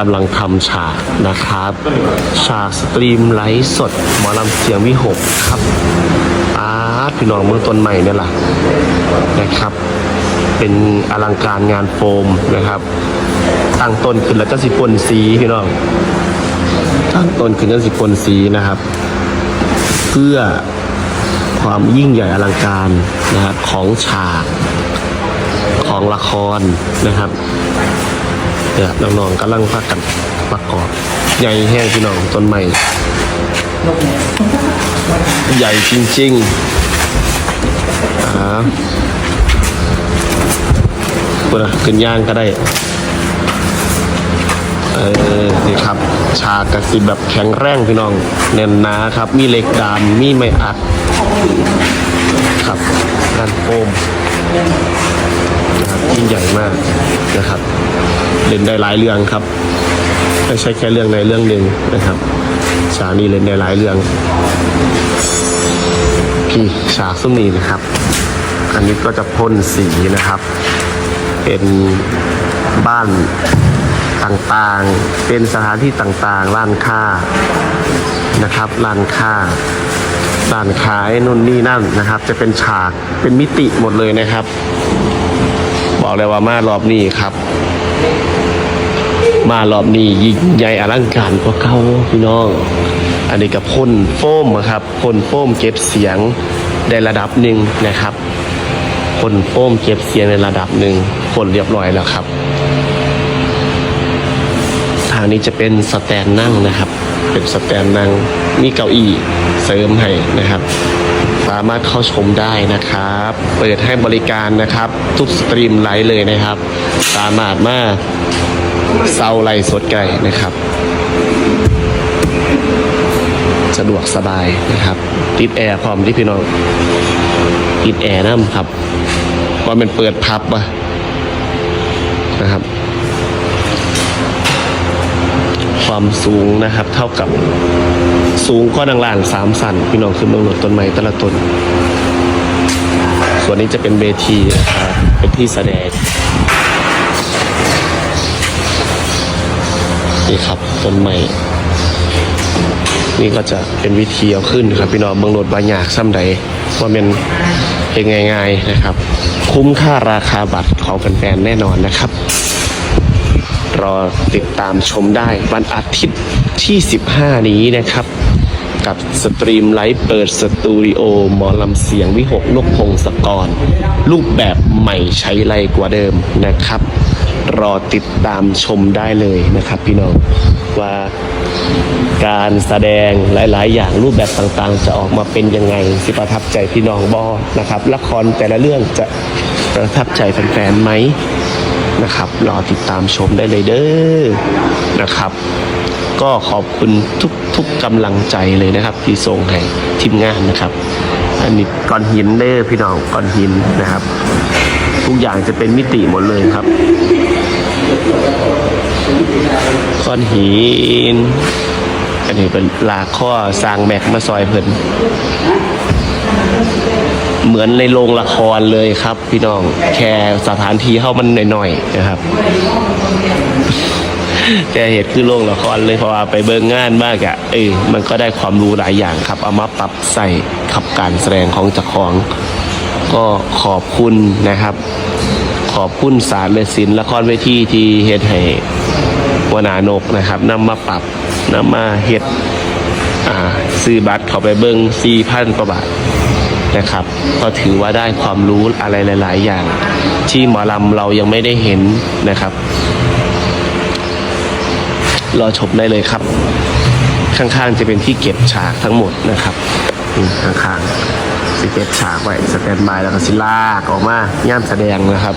กำลังทำฉากนะครับ ฉากสตรีมไลฟ์สดหมอลำเสียงวิหกครับอาร์ตพี่น้องเมืองต้นใหม่เนี่ยล่ะนะครับ เป็นอลังการงานโฟมนะครับตั้งต้นขึ้นแล้วก็สิปนสีพี่น้องตั้งต้นขึ้นแล้วสิปนสีนะครับ เพื่อความยิ่งใหญ่อลังการนะครับของฉากของละครนะครับ ดี๋ยวน้องๆกำลังพักกันประกอบใหญ่แห้งพี่น้องต้นใหม่ใหญ่จริงๆอ่าเปิดขึ้นย่างก็ได้ เออนี่ครับฉากระสิบแบบแข็งแรงพี่น้องแน่นหนาครับ มีเหล็กดามมีไม้อัด ครับด้านโฟมนะครับยิ่งใหญ่มากนะครับ เล่นได้หลายเรื่องครับไม่ใช่แค่เรื่องในเรื่องหนึ่งนะครับฉากนี้เล่นได้หลายเรื่องพี่ฉากซุ้มนี้นะครับ อันนี้ก็จะพ่นสีนะครับ เป็นบ้านต่างๆ เป็นสถานที่ต่างๆ ร้านค้านะครับ ร้านค้า ร้านขายนู่นนี่นั่นนะครับ จะเป็นฉาก เป็นมิติหมดเลยนะครับ บอกเลยว่ามารอบนี้ครับ มารอบนี้ยิ่งใหญ่อลังการกว่าเก่าพี่น้อง อันนี้กับพ่นโฟมครับพ่นโฟมเก็บเสียงได้ระดับหนึ่งนะครับพ่นโฟมเก็บเสียงในระดับหนึ่งพ่นเรียบร้อยแล้วครับ ทางนี้จะเป็นสแตนนั่งนะครับ เป็นสแตนนั่งมีเก้าอี้เสริมให้นะครับามารถเข้าชมได้นะครับ เปิดให้บริการนะครับ ทุกสตรีมไลฟ์เลยนะครับ สามารถมาเซาไลฟ์สดไก่นะครับสะดวกสบายนะครับ ติดแอร์พร้อมที่พี่น้อง ติดแอร์น้ำครับว่ามันเปิดพับอะนะครับ ความสูงนะครับ เท่ากับสูงก็ดังล่างสามสันพี่น้องขึ้นเมืองหลดต้นไม้แต่ละต้น ส่วนนี้จะเป็นเวทีนะครับเป็นที่แสดงนี่ครับต้นไม้นี่ก็จะเป็นวิธีเอาขึ้นครับพี่น้องเมืองหลดบางอยากซ้ำใดว่าเป็นเป็นง่ายๆนะครับ คุ้มค่าราคาบัตรของแฟนๆแน่นอนนะครับ รอติดตามชมได้วันอาทิตย์ที่ 15 นี้นะครับ กับสตรีมไลฟ์เปิดสตูดิโอหมอลำเสียงวิหกนกพงศกร รูปแบบใหม่ใช้ไรกว่าเดิมนะครับ รอติดตามชมได้เลยนะครับพี่น้องว่าการแสดงหลาย ๆ อย่างรูปแบบต่างๆ จะออกมาเป็นยังไงสิประทับใจพี่น้องบอนะครับ ละครแต่ละเรื่องจะประทับใจแฟนๆไหม นะครับ รอติดตามชมได้เลยเด้อนะครับ ก็ขอบคุณทุกทุกกำลังใจเลยนะครับ ที่ส่งให้ทีมงานนะครับ อันนี้ก้อนหินเด้อพี่น้องก้อนหินนะครับ ทุกอย่างจะเป็นมิติหมดเลยครับก้อนหินอันนี้เป็นลาข้อสร้างแม็กมาซอยเพิ่น เหมือนในโรงละครเลยครับ พี่น้องแค่สถานที่เข้ามันหน่อยๆนะครับแกเหตุคือโรงละครเลยเพราะว่าไปเบิ่งงานมากอะเออมันก็ได้ความรู้หลายอย่างครับ เอามาปรับใส่ขับการแสดงของจ้าของ ก็ขอบคุณนะครับ ขอบคุณสารและศิลป์ละครเวทีที่เฮ็ดให้วนานกนะครับนำมาปรับนำมาเฮ็ดอ่าซื้อบัตรเข้าไปเบิ้งสี่พันกว่าบาท นะครับ ก็ถือว่าได้ความรู้อะไรหลาย ๆ อย่าง ที่หมอลำเรายังไม่ได้เห็นนะครับ รอชมได้เลยครับ ข้าง ๆ จะเป็นที่เก็บฉากทั้งหมดนะครับข้างๆสิเก็บฉากไว้สแตนบายแล้วก็สิลากออกมาย่ามแสดงนะครับ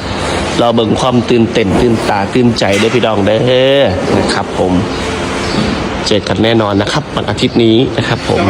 เราเบิ่งความตื่นเต้นตื่นตาตื่นใจเด้พี่ดองเด้นะครับ ผม เจอกันแน่นอนนะครับ วันอาทิตย์นี้นะครับ ผม